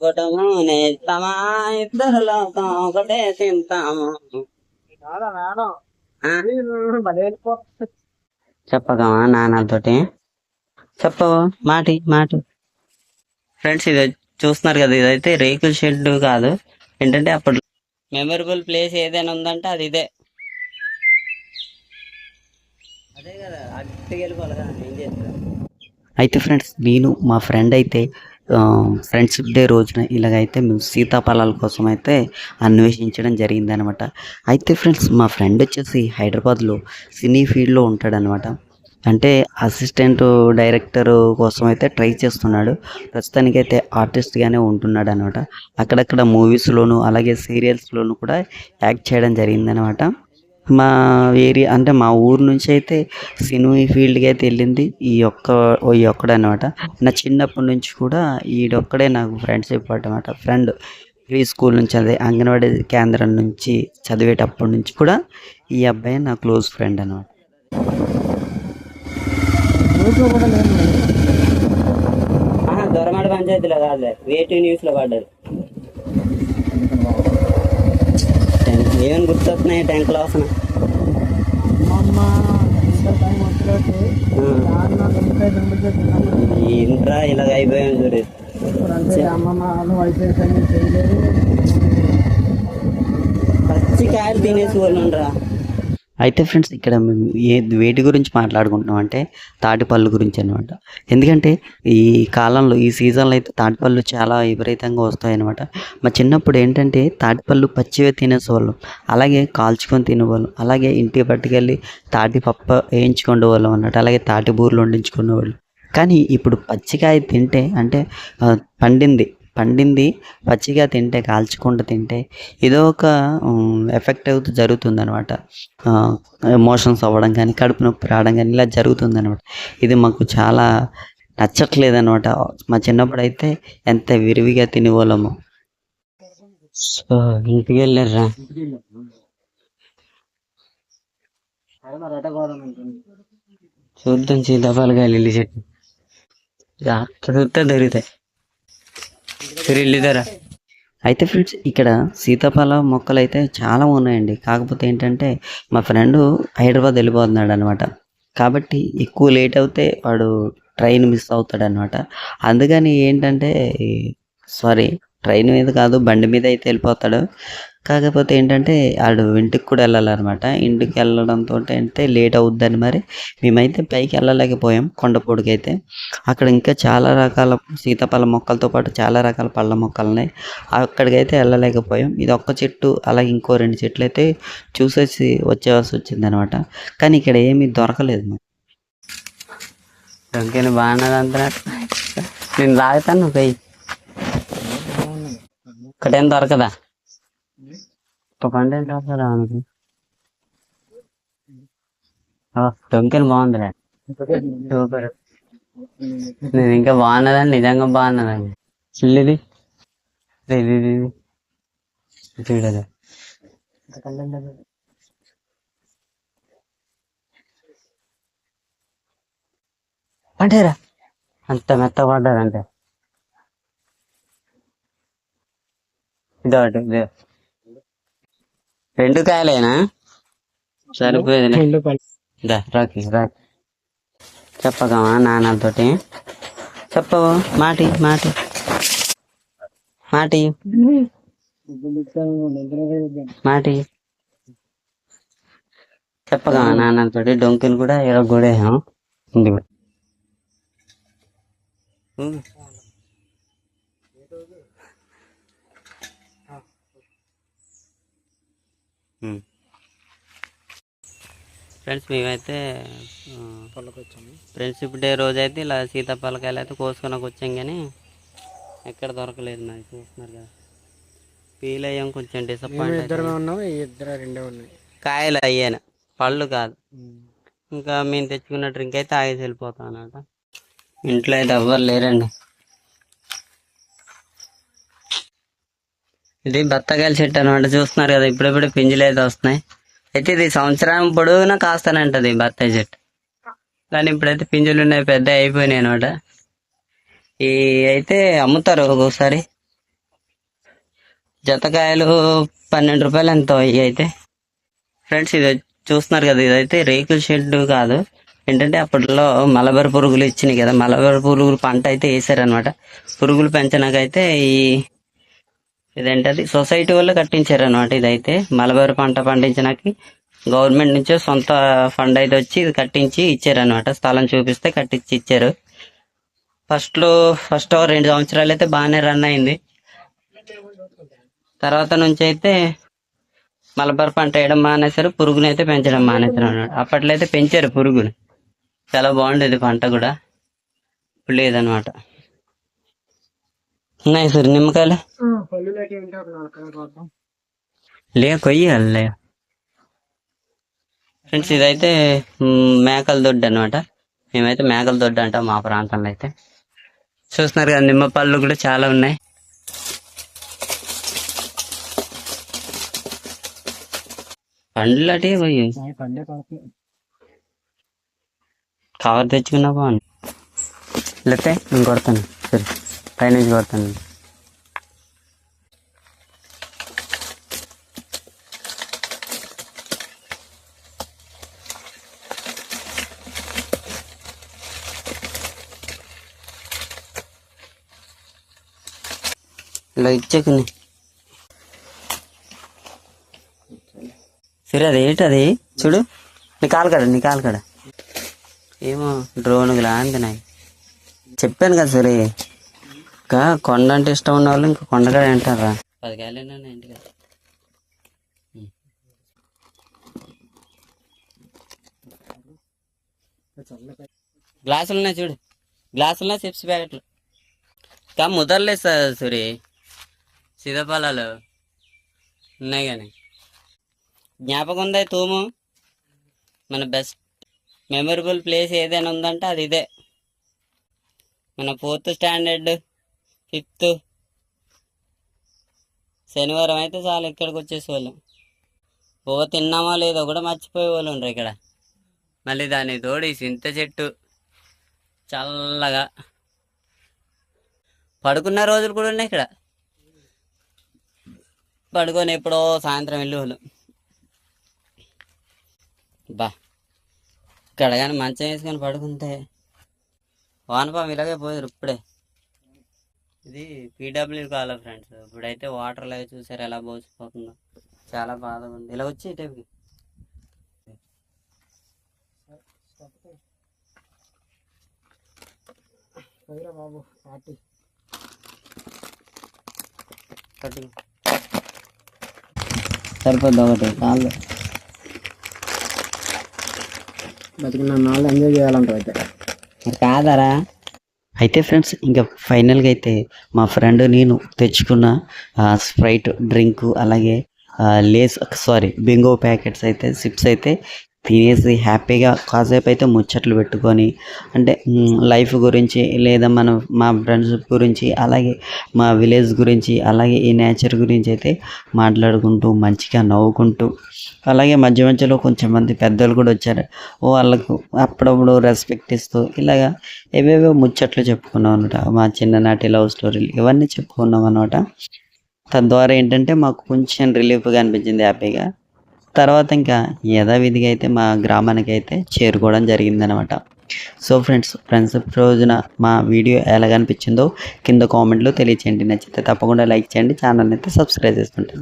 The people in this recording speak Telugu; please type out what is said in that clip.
ఒకటము నేస్తామా ఇద్దరు లోకం ఒకటే తింటాము? చెప్పగమా నాన్నతోటి చెప్పవు మాటి మాట. ఫ్రెండ్స్ ఇది చూస్తున్నారు కదా ఇదైతే రేకుల షెడ్ కాదు. ఏంటంటే అప్పుడు మెమరబుల్ ప్లేస్ ఏదైనా ఉందంటే అది ఇదే. అదే కదా ఏం చేస్తారు అయితే ఫ్రెండ్స్ నేను మా ఫ్రెండ్ అయితే ఫ్రెండ్షిప్ డే రోజున ఇలాగైతే మేము సీతాఫలాల కోసం అయితే అన్వేషించడం జరిగిందనమాట. అయితే ఫ్రెండ్స్ మా ఫ్రెండ్ వచ్చేసి హైదరాబాద్లో సినీ ఫీల్డ్లో ఉంటాడనమాట. అంటే అసిస్టెంట్ డైరెక్టర్ కోసం అయితే ట్రై చేస్తున్నాడు. ప్రస్తుతానికైతే ఆర్టిస్ట్గానే ఉంటున్నాడు అనమాట అక్కడక్కడ మూవీస్లోను అలాగే సీరియల్స్లోను కూడా యాక్ట్ చేయడం జరిగిందనమాట. మా ఏరియా అంటే మా ఊరు నుంచి అయితే సినీ ఫీల్డ్కి అయితే వెళ్ళింది. ఈ ఒక్క ఈ ఒక్కడనమాట. నా చిన్నప్పటి నుంచి కూడా ఈడొక్కడే నాకు ఫ్రెండ్షిప్ అనమాట ఫ్రెండ్ ప్రీ స్కూల్ నుంచి అదే అంగన్వాడీ కేంద్రం నుంచి చదివేటప్పటి నుంచి కూడా ఈ అబ్బాయి నా క్లోజ్ ఫ్రెండ్ అనమాట దొరమాడ పంచాయతీలో కాదులే. వేటి న్యూస్లో పడ్డారు ఏమని గుర్తొస్తున్నాయి ట్యాంక్ వాసన ఇంట్రా ఇలాగ అయిపోయాం చూడు. పచ్చి కాయలు తినేసి వాళ్ళు ఉండరా అయితే ఫ్రెండ్స్ ఇక్కడ మేము ఏ వేటి గురించి మాట్లాడుకుంటున్నాం అంటే తాటిపళ్ళు గురించి అనమాట ఎందుకంటే ఈ కాలంలో ఈ సీజన్లో అయితే తాటిపళ్ళు చాలా విపరీతంగా వస్తాయన్నమాట. మా చిన్నప్పుడు ఏంటంటే తాటిపళ్ళు పచ్చివే తినేసేవాళ్ళం. అలాగే కాల్చుకొని తినేవాళ్ళం. అలాగే ఇంటికి పట్టుకెళ్ళి తాటి పప్ప వేయించుకునే వాళ్ళం అన్నట్టు అలాగే తాటి బూరెలు వండించుకునేవాళ్ళు. కానీ ఇప్పుడు పచ్చికాయ తింటే అంటే పండింది పండింది పచ్చిగా తింటే కాల్చకుండా తింటే ఏదో ఒక ఎఫెక్ట్ అవుతూ జరుగుతుంది అనమాట ఎమోషన్స్ అవ్వడం కానీ కడుపు నొప్పి రావడం కానీ ఇలా జరుగుతుంది అనమాట ఇది మాకు చాలా నచ్చట్లేదు అనమాట మా చిన్నప్పుడు అయితే ఎంత విరివిగా తినేవాళ్ళము. సో ఇంటికి వెళ్ళారా చూద్దాం సీతాఫలకాయలు వెళ్ళి చెట్టు. అక్కడ చూస్తే దొరుకుతాయి. అయితే ఫ్రెండ్స్ ఇక్కడ సీతాఫల మొక్కలు అయితే చాలా ఉన్నాయండి. కాకపోతే ఏంటంటే మా ఫ్రెండ్ హైదరాబాద్ వెళ్ళిపోతున్నాడు అనమాట కాబట్టి ఎక్కువ లేట్ అవుతే వాడు ట్రైన్ మిస్ అవుతాడు అనమాట అందుకని ఏంటంటే సారీ ట్రైన్ మీద కాదు బండి మీద అయితే వెళ్ళిపోతాడు. కాకపోతే ఏంటంటే ఆడు ఇంటికి కూడా వెళ్ళాలన్నమాట. ఇంటికి వెళ్ళడంతో అంటే లేట్ అవుద్దని మరి మేమైతే పైకి వెళ్ళలేకపోయాం కొండపొడికి అయితే అక్కడ ఇంకా చాలా రకాల సీతాఫల మొక్కలతో పాటు చాలా రకాల పళ్ళ మొక్కలు ఉన్నాయి అక్కడికైతే వెళ్ళలేకపోయాం. ఇది ఒక్క చెట్టు అలాగే ఇంకో రెండు చెట్లు అయితే చూసేసి వచ్చేవాల్సి వచ్చింది అనమాట కానీ ఇక్కడ ఏమీ దొరకలేదు మాకు. దొంగని బాగున్నదంతా నేను నువ్వు పోయి. ఇక్కడేం దొరకదా? ఒక పండు ఏం దొరకదా మనకి దొంగని బాగుందిరా సూపర్. నేను ఇంకా బాగున్నదండి నిజంగా బాగున్నదండి చిల్లిది. ఇది చూడదు అంటేరా అంత మెత్త పడ్డారంటే. ఇదో ఇదే. రెండు కాయలేనా? సరిపోయేది రాకి రాకి చెప్పగమా నాన్నతోటి చెప్పవు? మాటి మాటి. మాటి. మాటి. చెప్పగమా నాన్నతోటి డొంకిని కూడా ఎరగొడేసాం ఉంది ఫ్రెండ్స్ మేమైతే ఫ్రెండ్షిప్ డే రోజు అయితే ఇలా సీతాఫలకాయలు అయితే కోసుకొని వచ్చాం కానీ ఎక్కడ దొరకలేదు నాకు చూస్తున్నారు కదా. ఫీల్ అయ్యాం కొంచెం డిసప్పాయింట్ ఇద్దరమే ఉన్నాం ఈ ఇద్దరు రెండే ఉన్నాయి. కాయలు అయ్యాను పళ్ళు కాదు. ఇంకా మేము తెచ్చుకున్న డ్రింక్ అయితే ఆగేసి వెళ్ళిపోతాం అన్నమాట. ఇంట్లో అయితే ఎవ్వరు లేరండి. ఇది బత్తకాయల చెట్టు అనమాట చూస్తున్నారు కదా ఇప్పుడిప్పుడే పింజులు అయితే వస్తున్నాయి. అయితే ఇది సంవత్సరం పొడవునా ఉంటుంది బత్తాయి చెట్టు. కానీ ఇప్పుడైతే పింజులు ఉన్నాయి పెద్ద అయిపోయినాయి అనమాట ఈ అయితే అమ్ముతారు ఒక్కొక్కసారి. జతకాయలు పన్నెండు రూపాయలు ఎంతో ఇవి అయితే. ఫ్రెండ్స్ ఇది చూస్తున్నారు కదా ఇదైతే రేకుల షెడ్ కాదు. ఏంటంటే అప్పట్లో మలబరి పురుగులు ఇచ్చినాయి కదా మలబరి పురుగులు పంట అయితే వేసారనమాట పురుగులు పెంచడానికైతే ఈ ఇదేంటది? సొసైటీ వాళ్ళు కట్టించారు అనమాట ఇదైతే. మలబరి పంట పండించడానికి గవర్నమెంట్ నుంచే సొంత ఫండ్ అయితే వచ్చి ఇది కట్టించి ఇచ్చారనమాట స్థలం చూపిస్తే కట్టించి ఇచ్చారు. ఫస్ట్లో ఫస్ట్ రెండు సంవత్సరాలు అయితే బాగానే రన్ అయింది. తర్వాత నుంచి అయితే మలబార్ పంట వేయడం మానేశారు. పురుగుని అయితే పెంచడం మానేశారు అన్నమాట అప్పట్లో అయితే పెంచారు పురుగుని. చాలా బాగుండేది పంట కూడా. ఇప్పుడు లేదనమాట ఉన్నాయి సార్ నిమ్మకాయలు? లే కొయ్యాలి. ఫ్రెండ్స్ ఇదైతే మేకల దొడ్డు అనమాట మేమైతే మేకల దొడ్డు అంటాం మా ప్రాంతంలో అయితే. చూస్తున్నారు కదా నిమ్మ పళ్ళు కూడా చాలా ఉన్నాయి. పండ్లు అటే పోయి కవర్ తెచ్చుకున్నా బాగుంది. లేకపోతే నేను కొడతాను. సరే. పైనుంచి కొడతాను. ఇలా ఇచ్చేకుని సరే అది ఏంటి అది? చూడు. నీ కాలు కడ నీ కాలు కడ. ఏమో డ్రోన్ లాంటి నాయి. చెప్పాను కదా సరే ఇంకా కొండ అంటే ఇష్టం ఉన్న వాళ్ళు ఇంకా కొండగా అంటారా? పది కాయలు ఇంటికి గ్లాసులున్నాయి చూడు. గ్లాసులున్నాయి చిప్స్ ప్యాకెట్లు. ఇంకా ముదరలేదు సార్ సూరి. సీతాఫలాలు. ఉన్నాయి కానీ. జ్ఞాపకం ఉందా తూము? మన బెస్ట్ మెమరబుల్ ప్లేస్ ఏదైనా ఉందంటే అది ఇదే. మన ఫోర్త్ స్టాండర్డ్ ఫిఫ్త్ శనివారం అయితే చాలు ఇక్కడికి వచ్చేసేవాళ్ళం. ఓ తిన్నామో లేదో కూడా మర్చిపోయే వాళ్ళు ఉండరు ఇక్కడ. మళ్ళీ దాని తోడు చింత సింత చెట్టు చల్లగా. పడుకున్న రోజులు కూడా ఉన్నాయి ఇక్కడ. పడుకొని ఎప్పుడో సాయంత్రం వెళ్ళి వాళ్ళు బా. ఇక్కడ కానీ మంచం వేసుకొని పడుకుంటే వానపాము ఇలాగే పోయారు ఇప్పుడే. ఇది పీడబ్ల్యూ కాలం ఫ్రెండ్స్. ఇప్పుడైతే వాటర్ అవి చూసారు ఎలా పోసిపోతుందో. చాలా బాధగా ఉంది. ఇలా వచ్చి పోయిరా బాబు పార్టీ సరిపోద్ది ఒకటి కాళ్ళు బతికిన నాళ్ళు ఎంజాయ్ చేయాలంటారు అయితే. మరి కాదరా. అయితే ఫ్రెండ్స్ ఇంకా ఫైనల్గా అయితే మా ఫ్రెండ్ నేను తెచ్చుకున్న స్ప్రైట్ డ్రింక్ అలాగే లేస్ సారీ బింగో ప్యాకెట్స్ అయితే సిప్స్ అయితే తినేసి హ్యాపీగా కాసేపు అయితే ముచ్చట్లు పెట్టుకొని అంటే లైఫ్ గురించి లేదా మన మా ఫ్రెండ్స్ గురించి అలాగే మా విలేజ్ గురించి అలాగే ఈ నేచర్ గురించి అయితే మాట్లాడుకుంటూ మంచిగా నవ్వుకుంటూ అలాగే మధ్య మధ్యలో కొంచెం మంది పెద్దలు కూడా వచ్చారు. ఓ వాళ్ళకు అప్పుడప్పుడు రెస్పెక్ట్ ఇస్తూ ఇలాగా ఏవేవో ముచ్చట్లు చెప్పుకున్నాం అనమాట మా చిన్ననాటి లవ్ స్టోరీలు ఇవన్నీ చెప్పుకున్నాం అనమాట తద్వారా ఏంటంటే మాకు కొంచెం రిలీఫ్గా అనిపించింది హ్యాపీగా. తర్వాత ఇంకా యథావిధిగా అయితే మా గ్రామానికి అయితే చేరుకోవడం జరిగిందనమాట సో ఫ్రెండ్స్ ఫ్రెండ్స్ రోజున మా వీడియో ఎలాగ అనిపించిందో కింద కామెంట్లో తెలియచేయండి. నచ్చితే తప్పకుండా లైక్ చేయండి. ఛానల్ని అయితే సబ్స్క్రైబ్ చేసుకుంటాను